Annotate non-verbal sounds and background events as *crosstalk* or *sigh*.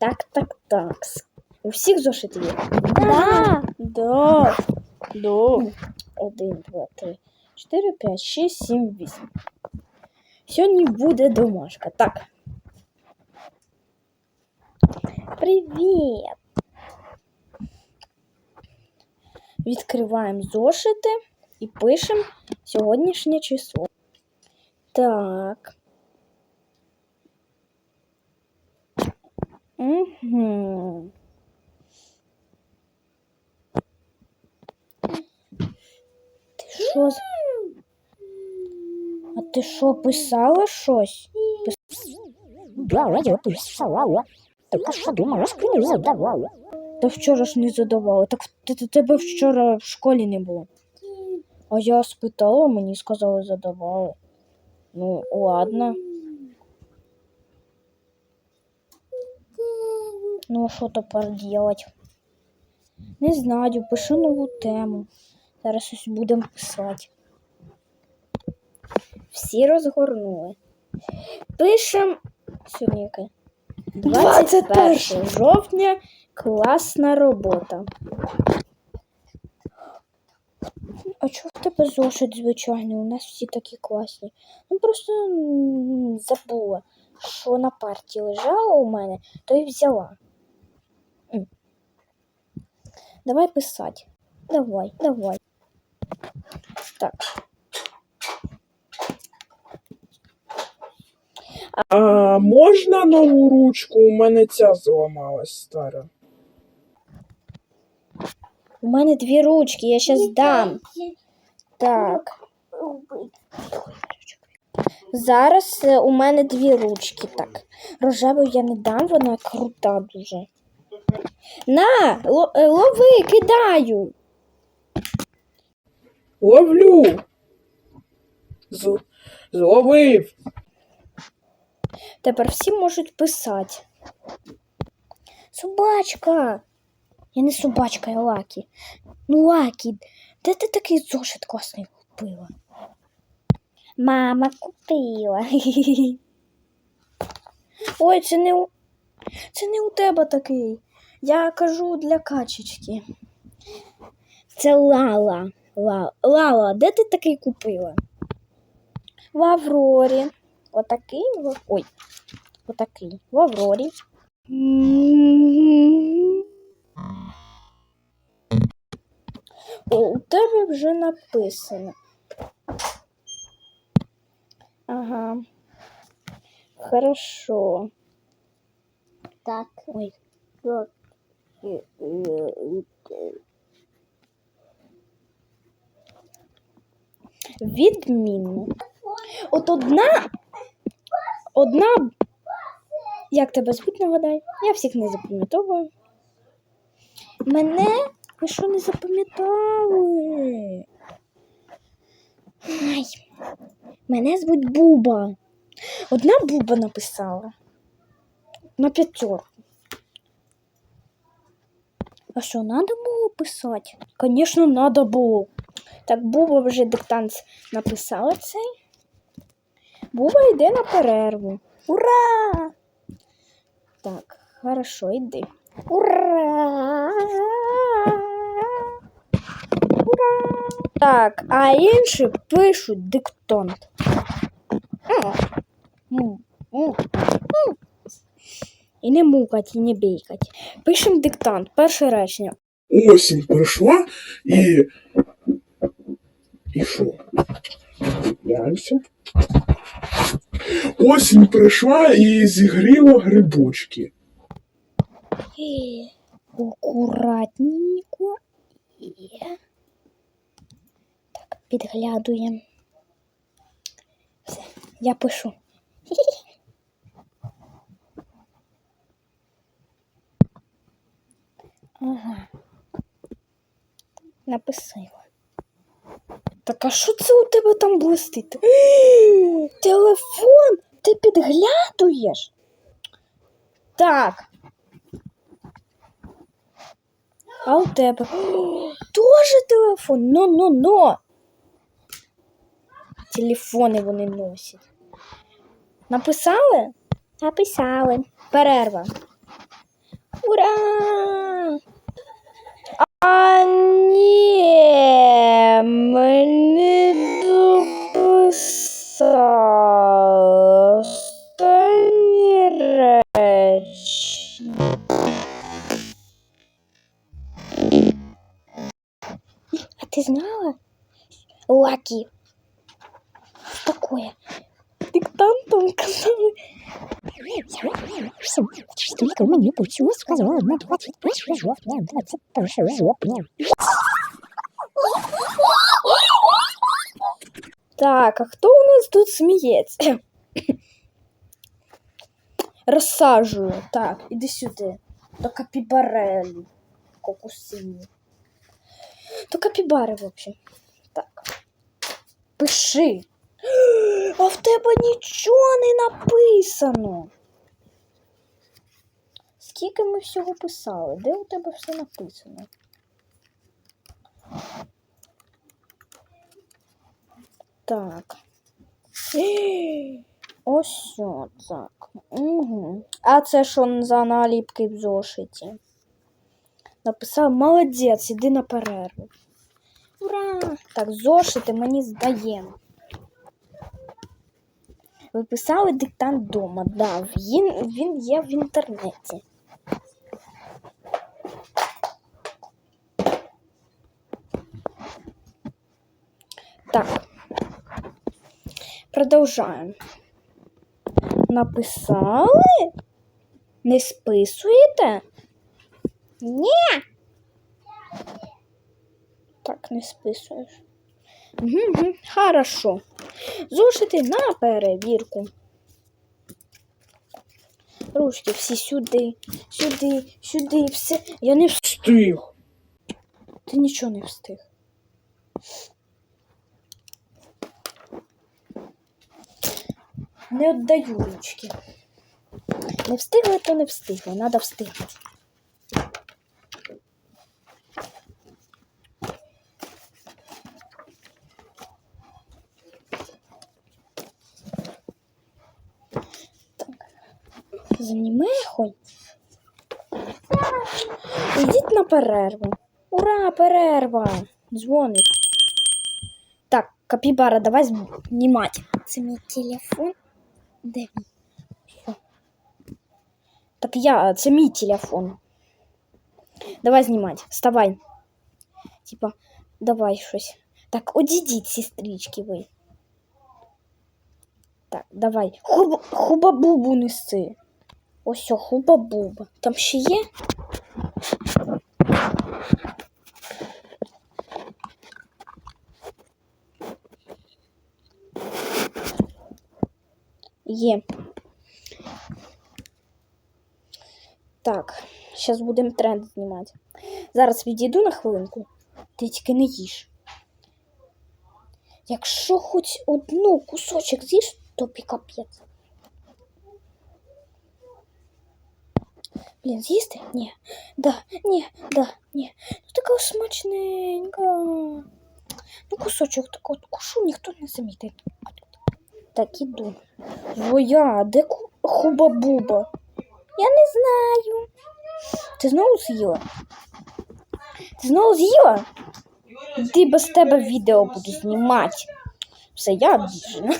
Так, так, так. У всіх зошити є? Да. Да. Да. Один, два, три, чотири, п'ять, шість, сім, вісім. Сьогодні буде домашка. Так. Привіт. Відкриваємо зошити і пишемо сьогоднішнє число. Так. Угу. Ти що? А ти що, писала щось? Да, я писала. Только що думала, що не задавала. Та вчора ж не задавала. Так тебе вчора в школі не було. А я спитала, мені сказали, задавали. Ну, ладно. Ну, що тепер делать? Не знаю, пишу нову тему. Зараз ось будемо писати. Всі розгорнули. Пишем сьогодні 21 жовтня. Класна робота. А чого в тебе зошит звичайний? У нас всі такі класні. Ну просто забула, що на парті лежало у мене, то й взяла. Давай писати. Давай, давай. Так. А можна нову ручку? У мене ця зламалась стара. У мене дві ручки, я зараз дам. Так. Зараз у мене дві ручки. Так. Рожеву я не дам, вона крута дуже. На, е, лови, кидаю. Ловлю. З... Зловив. Тепер всі можуть писати. Собачка. Я не собачка, я Лакі. Ну, Лакі, де ти такий зошит класний купила? Мама купила. *laughs* Ой, це не у... це не у тебе такий. Я кажу для качечки. Це Лала. Лала, Лала, де ти такий купила? В Аврорі. Отакий. Ой. Отакий. В Аврорі. О, у тебе вже написано. Ага. Хорошо. Так. Ой. Вот. Відмінно. От одна. Одна. Як тебе звуть, нагадай? Я всіх не запам'ятовую. Мене ви що не запам'ятали? Мене звуть Буба. Одна Буба написала. На п'ятерку. А що, треба було писати? Звісно, треба було. Так, Буба вже диктант написала цей. Буба йде на перерву. Ура! Так, хорошо, йди. Ура! Ура! Так, а інші пишуть диктант. І не мукать, і не бійкать. Пишемо диктант, перше речення. Осінь прийшла і. І що? Дивимося. Осінь прийшла і зігріла грибочки. І акуратненько. І... Так, підглядуємо. Все, я пишу. *laughs* Ага. Написала. Так а що це у тебе там блистить? *gasps* Телефон? Ти підглядуєш? Так. А у тебе *gasps* теж телефон? Ну-ну-ну. Телефони вони носять. Написали? Написали. Перерва. Ура! А ти знала? Лаки. Что такое? Диктантом казали. Столько мені почулось, сказала на 21 жовтня, 21 жовтня. Так, а хто у нас тут сміється? Розсаджую. Так, іди сюди. До капібарелі. Кокусині. До капібари, в общем. Так. Пиши. А в тебе нічого не написано. Скільки ми всього писали? Де у тебе все написано? Так. Ось так. Угу. А це що за наліпки в зошиті? Написав молодець, іди на перерву. Ура! Так, зошити мені здаємо. Ви писали диктант вдома, да, він, він є в інтернеті. Так. Продовжаємо. Написали? Не списуєте? Ні. Так, не списуєш. Угу, угу. Хорошо. Зошити на перевірку. Ручки всі сюди, сюди, сюди, все. Я не встиг. Ти нічого не встиг. Не віддаю ручки. Не встигли, то не встигли. Надо встигнути. Заніме хоч. Ідіть на перерву. Ура, перерва! Дзвоник. Так, капібара, давай знімати. Це мій телефон. Де він? Що? Так я, це мій телефон. Давай знімати. Вставай. Типа, давай щось. Так, одійдіть, сестрички ви. Так, давай. Хуба, хуба-бубу неси. Ось о, хуба-буба. Там ще є? Є. Так, зараз будемо тренд знімати. Зараз відійду на хвилинку. Ти тільки не їж. Якщо хоч одну кусочок з'їш, то капець. Блін, з'їсти? Ні. Да, ні, да, ні. Ну така смачненька. Ну, кусочок так от кушу, ніхто не замітить. Так іду. Зоя, а де хуба-буба? Я не знаю. Ти знову з'їла? Ти знову з'їла? Ти без тебе відео буду знімати. Все, я обіжена.